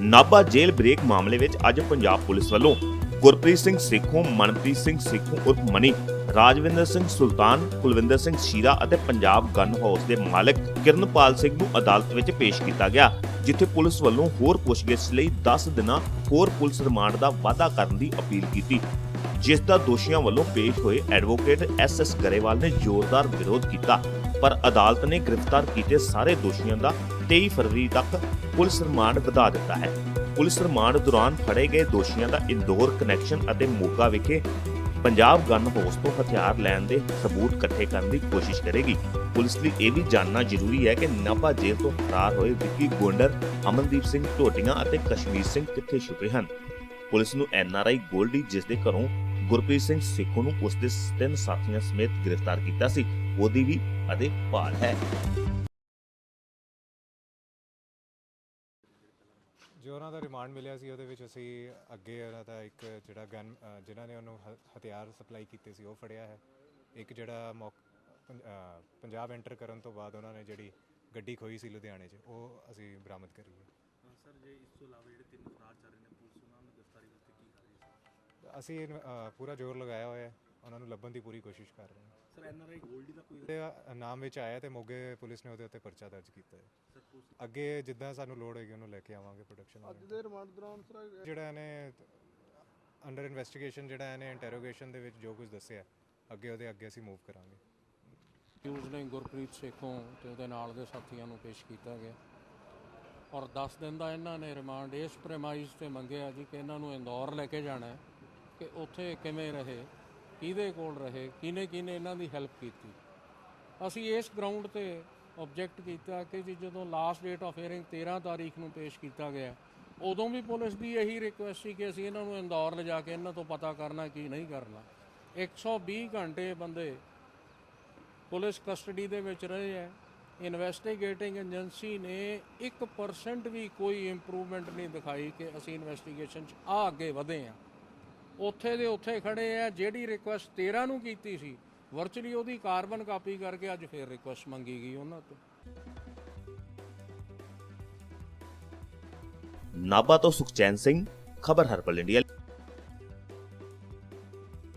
ਨਾਭਾ ਜੇਲ੍ਹ break ਮਾਮਲੇ ਵਿੱਚ ਅੱਜ ਪੰਜਾਬ ਪੁਲਿਸ ਵੱਲੋਂ ਗੁਰਪ੍ਰੀਤ ਸਿੰਘ ਸੇਖੋਂ, ਮਨਪ੍ਰੀਤ ਸਿੰਘ ਸੇਖੋਂ ਉਰਫ ਮਨੀ, ਰਾਜਵਿੰਦਰ ਸਿੰਘ ਸੁਲਤਾਨ, ਕੁਲਵਿੰਦਰ ਸਿੰਘ ਸ਼ੀਰਾ ਅਤੇ ਪੰਜਾਬ ਗਨ ਹਾਊਸ ਦੇ ਮਾਲਕ ਕਿਰਨਪਾਲ ਸਿੰਘ ਨੂੰ ਅਦਾਲਤ ਵਿੱਚ ਪੇਸ਼ ਕੀਤਾ ਗਿਆ, ਜਿੱਥੇ ਪੁਲਿਸ ਵੱਲੋਂ ਹੋਰ ਪੁੱਛਗਿੱਛ ਲਈ 10 ਦਿਨਾਂ ਹੋਰ ਪੁਲਿਸ ਰਿਮਾਂਡ ਦਾ ਵਾਅਦਾ ਕਰਨ ਦੀ ਅਪੀਲ ਕੀਤੀ। ਜਿਸ ਦਾ ਦੋਸ਼ੀਆਂ ਵੱਲੋਂ ਪੇਸ਼ ਹੋਏ ਐਡਵੋਕੇਟ ਐਸ ਐਸ ਗਰੇਵਾਲ ਨੇ ਜ਼ੋਰਦਾਰ ਵਿਰੋਧ ਕੀਤਾ, ਪਰ ਅਦਾਲਤ ਨੇ ਗ੍ਰਿਫਤਾਰ ਕੀਤੇ ਸਾਰੇ ਦੋਸ਼ੀਆਂ ਦਾ 23 ਫਰਵਰੀ ਤੱਕ ਪੁਲਿਸ ਰਿਮਾਂਡ ਵਧਾ ਦਿੱਤਾ ਹੈ। ਪੁਲਿਸ ਰਿਮਾਂਡ ਦੌਰਾਨ ਫੜੇ ਗਏ ਦੋਸ਼ੀਆਂ ਦਾ ਇੰਦੌਰ ਕਨੈਕਸ਼ਨ ਅਤੇ ਮੋਗਾ ਵਿਖੇ ਪੰਜਾਬ ਗਨ ਹਾਊਸ ਤੋਂ ਹਥਿਆਰ ਲੈਣ ਦੇ ਸਬੂਤ ਇਕੱਠੇ ਕਰਨ ਦੀ ਕੋਸ਼ਿਸ਼ ਕਰੇਗੀ। ਪੁਲਿਸ ਲਈ ਇਹ ਵੀ ਜਾਣਨਾ ਜ਼ਰੂਰੀ ਹੈ ਕਿ ਨਾਭਾ ਜੇਲ੍ਹ ਤੋਂ ਫਰਾਰ ਹੋਏ ਵਿੱਕੀ ਗੋਂਡਰ ਅਮਨਦੀਪ ਸਿੰਘ ਢੋਟੀਆਂ ਅਤੇ ਕਸ਼ਮੀਰ ਸਿੰਘ ਕਿੱਥੇ ਛੁਪੇ ਹਨ? ਪੁਲਿਸ ਨੂੰ ਐਨਆਰਆਈ ਗੋਲਡੀ, ਜਿਸ ਦੇ ਘਰੋਂ ਗੁਰਪ੍ਰੀਤ ਸਿੰਘ ਸੇਖੋਂ ਨੂੰ ਉਸ ਦੇ ਤਿੰਨ ਸਾਥੀਆਂ ਸਮੇਤ ਗ੍ਰਿਫਤਾਰ ਕੀਤਾ ਸੀ, ਉਹਦੀ ਵੀ ਅਤੇ ਭਾਲ ਹੈ। ਜੋ ਉਹਨਾਂ ਦਾ ਰਿਮਾਂਡ ਮਿਲਿਆ ਸੀ ਉਹਦੇ ਵਿੱਚ ਅਸੀਂ ਅੱਗੇ ਉਹਨਾਂ ਦਾ ਇੱਕ ਜਿਹੜਾ ਗਨ ਜਿਨ੍ਹਾਂ ਨੇ ਉਹਨੂੰ ਹ- ਹਥਿਆਰ ਸਪਲਾਈ ਕੀਤੇ ਸੀ ਉਹ ਫੜਿਆ ਹੈ। ਇੱਕ ਜਿਹੜਾ ਮੌਕ- ਪੰ- ਅ, ਪੰਜਾਬ ਐਂਟਰ ਕਰਨ ਤੋਂ ਬਾਅਦ ਉਹਨਾਂ ਨੇ ਜਿਹੜੀ ਗੱਡੀ ਖੋਈ ਸੀ ਲੁਧਿਆਣੇ 'ਚ ਉਹ ਅਸੀਂ ਬਰਾਮਦ ਕਰੀ ਹੈ। ਸਰ ਜੇ ਇਸ ਤੋਂ ਇਲਾਵਾ ਜਿਹੜੇ ਤਿੰਨ ਫਰਾਰ ਚੱਲ ਰਹੇ ਨੇ ਪੁਲਿਸ ਉਹਨਾਂ ਨੂੰ ਗ੍ਰਿਫਤਾਰੀ ਵਾਸਤੇ ਕੀ ਕਰ ਰਹੀ ਹੈ? ਅਸੀਂ ਇਨ- ਅ, ਪੂਰਾ ਜ਼ੋਰ ਲਗਾਇਆ ਹੋਇਆ ਹੈ। ਉਹਨਾਂ ਨੂੰ ਲੱਭਣ ਦੀ ਪੂਰੀ ਕੋਸ਼ਿਸ਼ ਕਰ ਰਹੇ ਹਾਂ। ਸਰ ਐਨਆਰਆਈ ਗੋਲਡੀ ਦਾ ਕੋਈ ਨਾਮ ਵਿੱਚ ਆਇਆ ਤੇ ਮੋਗੇ ਪੁਲਿਸ ਨੇ ਉਹਦੇ ਉੱਤੇ ਪਰਚਾ ਦਰਜ ਕੀਤਾ ਹੈ। ਅੱਗੇ ਜਿੱਦਾਂ ਸਾਨੂੰ ਲੋੜ ਹੋਏਗੀ ਉਹਨੂੰ ਲੈ ਕੇ ਆਵਾਂਗੇ ਪ੍ਰੋਡਕਸ਼ਨ ਅੱਜ ਦੇ ਰਿਮਾਂਡ ਦੌਰਾਨ ਸਰ ਜਿਹੜਾ ਇਹਨੇ ਅੰਡਰ ਇਨਵੈਸਟੀਗੇਸ਼ਨ ਜਿਹੜਾ ਇਹਨੇ ਇੰਟਰੋਗੇਸ਼ਨ ਦੇ ਵਿੱਚ ਜੋ ਕੁਝ ਦੱਸਿਆ ਅੱਗੇ ਉਹਦੇ ਅੱਗੇ ਅਸੀਂ ਮੂਵ ਕਰਾਂਗੇ। ਅਕਿਊਜ਼ ਨੇ ਗੁਰਪ੍ਰੀਤ ਸੇਖੋਂ ਤੇ ਉਹਦੇ ਨਾਲ ਦੇ ਸਾਥੀਆਂ ਨੂੰ ਪੇਸ਼ ਕੀਤਾ ਗਿਆ। ਔਰ 10 ਦਿਨ ਦਾ ਇਹਨਾਂ ਨੇ ਰਿਮਾਂਡ ਇਸ ਪ੍ਰੇਮਾਈਜ਼ ਤੇ ਮੰਗਿਆ ਜੀ ਕਿ ਇਹਨਾਂ ਨੂੰ ਇੰਦੌਰ ਲੈ ਕੇ ਜਾਣਾ ਹੈ ਕਿ ਉੱਥੇ ਕਿਵੇਂ ਰਹੇ। ਕਿਹਦੇ ਕੋਲ ਰਹੇ, ਕਿਹਨੇ ਕਿਹਨੇ ਇਹਨਾਂ ਦੀ ਹੈਲਪ ਕੀਤੀ। ਅਸੀਂ ਇਸ ਗਰਾਊਂਡ ਤੇ ਆਬਜੈਕਟ ਕੀਤਾ ਕਿ ਜੀ ਜਦੋਂ ਲਾਸਟ ਡੇਟ ਆਫ ਹੀਅਰਿੰਗ 13 ਤਾਰੀਖ ਨੂੰ ਪੇਸ਼ ਕੀਤਾ ਗਿਆ, ਉਦੋਂ ਵੀ ਪੁਲਿਸ ਦੀ ਇਹੀ ਰਿਕੁਐਸਟ ਸੀ ਕਿ ਅਸੀਂ ਇਹਨਾਂ ਨੂੰ ਇੰਦੌਰ ਲਿਜਾ ਕੇ ਇਹਨਾਂ ਤੋਂ ਪਤਾ ਕਰਨਾ ਕੀ ਨਹੀਂ ਕਰਨਾ। 120 ਘੰਟੇ ਬੰਦੇ ਪੁਲਿਸ ਕਸਟਡੀ ਦੇ ਵਿੱਚ ਰਹੇ ਹੈ। ਇਨਵੈਸਟੀਗੇਟਿੰਗ ਏਜੰਸੀ ਨੇ 1% ਵੀ ਕੋਈ ਇੰਪਰੂਵਮੈਂਟ ਨਹੀਂ ਦਿਖਾਈ ਕਿ ਅਸੀਂ ਇਨਵੈਸਟੀਗੇਸ਼ਨ 'ਚ ਆ ਅੱਗੇ ਵਧੇ ਆ ਉੱਥੇ ਦੇ ਉੱਥੇ ਖੜੇ ਆ, ਜਿਹੜੀ ਰਿਕੁਐਸਟ 13 ਨੂੰ ਕੀਤੀ ਸੀ ਵਰਚੁਅਲੀ ਉਹਦੀ ਕਾਰਬਨ ਕਾਪੀ ਕਰਕੇ ਅੱਜ ਫੇਰ ਰਿਕੁਐਸਟ ਮੰਗੀ ਗਈ ਉਹਨਾਂ ਤੋਂ। ਨਾਭਾ ਤੋਂ ਸੁਖਚੈਨ ਸਿੰਘ, ਖਬਰ ਹਰਪਲ ਇੰਡੀਆ।